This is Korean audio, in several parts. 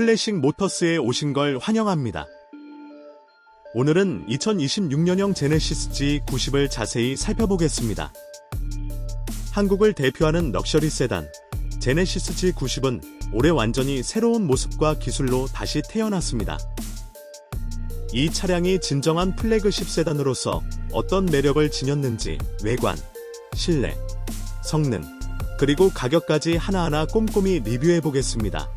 클래식 모터스에 오신 걸 환영합니다. 오늘은 2026년형 제네시스 G90을 자세히 살펴보겠습니다. 한국을 대표하는 럭셔리 세단 제네시스 G90은 올해 완전히 새로운 모습과 기술로 다시 태어났습니다. 이 차량이 진정한 플래그십 세단으로서 어떤 매력을 지녔는지 외관, 실내, 성능, 그리고 가격까지 하나하나 꼼꼼히 리뷰해 보겠습니다.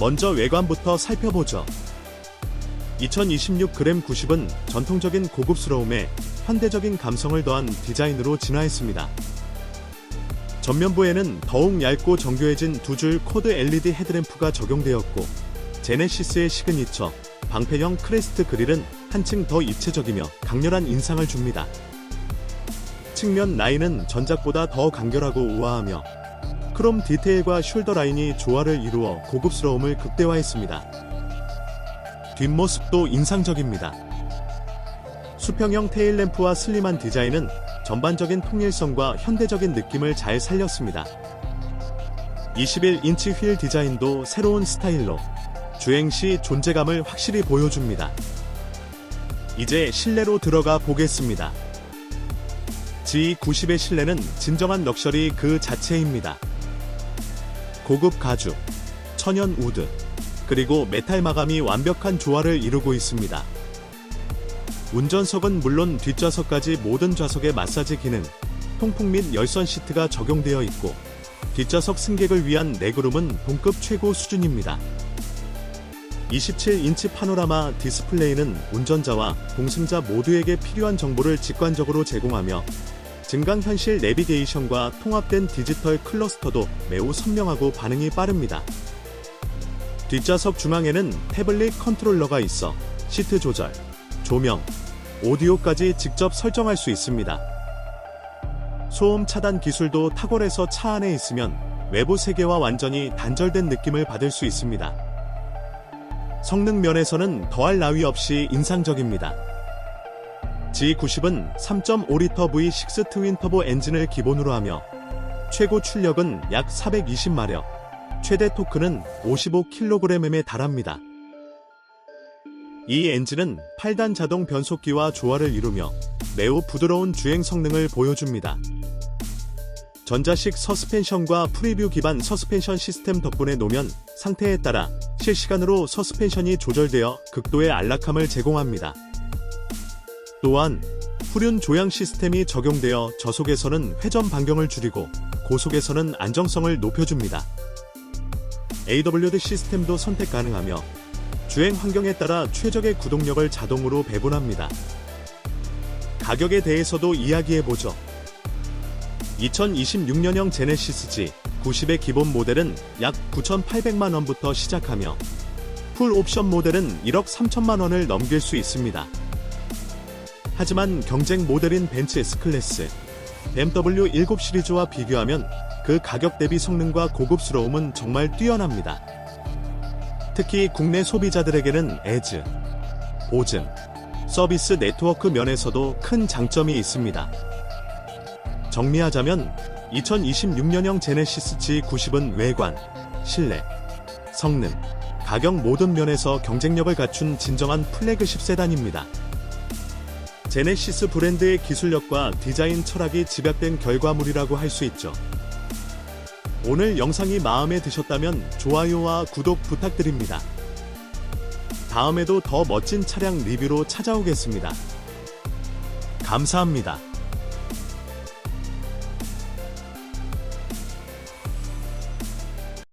먼저 외관부터 살펴보죠. 2026 그램 90은 전통적인 고급스러움에 현대적인 감성을 더한 디자인으로 진화했습니다. 전면부에는 더욱 얇고 정교해진 두 줄 코드 LED 헤드램프가 적용되었고 제네시스의 시그니처 방패형 크레스트 그릴은 한층 더 입체적이며 강렬한 인상을 줍니다. 측면 라인은 전작보다 더 간결하고 우아하며 크롬 디테일과 숄더 라인이 조화를 이루어 고급스러움을 극대화했습니다. 뒷모습도 인상적입니다. 수평형 테일램프와 슬림한 디자인은 전반적인 통일성과 현대적인 느낌을 잘 살렸습니다. 21인치 휠 디자인도 새로운 스타일로 주행 시 존재감을 확실히 보여줍니다. 이제 실내로 들어가 보겠습니다. G90의 실내는 진정한 럭셔리 그 자체입니다. 고급 가죽, 천연 우드, 그리고 메탈 마감이 완벽한 조화를 이루고 있습니다. 운전석은 물론 뒷좌석까지 모든 좌석의 마사지 기능, 통풍 및 열선 시트가 적용되어 있고 뒷좌석 승객을 위한 레그룸은 동급 최고 수준입니다. 27인치 파노라마 디스플레이는 운전자와 동승자 모두에게 필요한 정보를 직관적으로 제공하며 증강현실 내비게이션과 통합된 디지털 클러스터도 매우 선명하고 반응이 빠릅니다. 뒷좌석 중앙에는 태블릿 컨트롤러가 있어 시트 조절, 조명, 오디오까지 직접 설정할 수 있습니다. 소음 차단 기술도 탁월해서 차 안에 있으면 외부 세계와 완전히 단절된 느낌을 받을 수 있습니다. 성능 면에서는 더할 나위 없이 인상적입니다. G90은 3.5리터 V6 트윈 터보 엔진을 기본으로 하며 최고 출력은 약 420마력, 최대 토크는 55kg에 달합니다. 이 엔진은 8단 자동 변속기와 조화를 이루며 매우 부드러운 주행 성능을 보여줍니다. 전자식 서스펜션과 프리뷰 기반 서스펜션 시스템 덕분에 노면 상태에 따라 실시간으로 서스펜션이 조절되어 극도의 안락함을 제공합니다. 또한 후륜 조향 시스템이 적용되어 저속에서는 회전 반경을 줄이고 고속에서는 안정성을 높여줍니다. AWD 시스템도 선택 가능하며 주행 환경에 따라 최적의 구동력을 자동으로 배분합니다. 가격에 대해서도 이야기해보죠. 2026년형 제네시스 G 90의 기본 모델은 약 9,800만 원부터 시작하며 풀 옵션 모델은 1억 3천만 원을 넘길 수 있습니다. 하지만 경쟁 모델인 벤츠 S클래스, BMW 7 시리즈와 비교하면 그 가격 대비 성능과 고급스러움은 정말 뛰어납니다. 특히 국내 소비자들에게는 에즈, 보증, 서비스 네트워크 면에서도 큰 장점이 있습니다. 정리하자면 2026년형 제네시스 G90은 외관, 실내, 성능, 가격 모든 면에서 경쟁력을 갖춘 진정한 플래그십 세단입니다. 제네시스 브랜드의 기술력과 디자인 철학이 집약된 결과물이라고 할 수 있죠. 오늘 영상이 마음에 드셨다면 좋아요와 구독 부탁드립니다. 다음에도 더 멋진 차량 리뷰로 찾아오겠습니다. 감사합니다.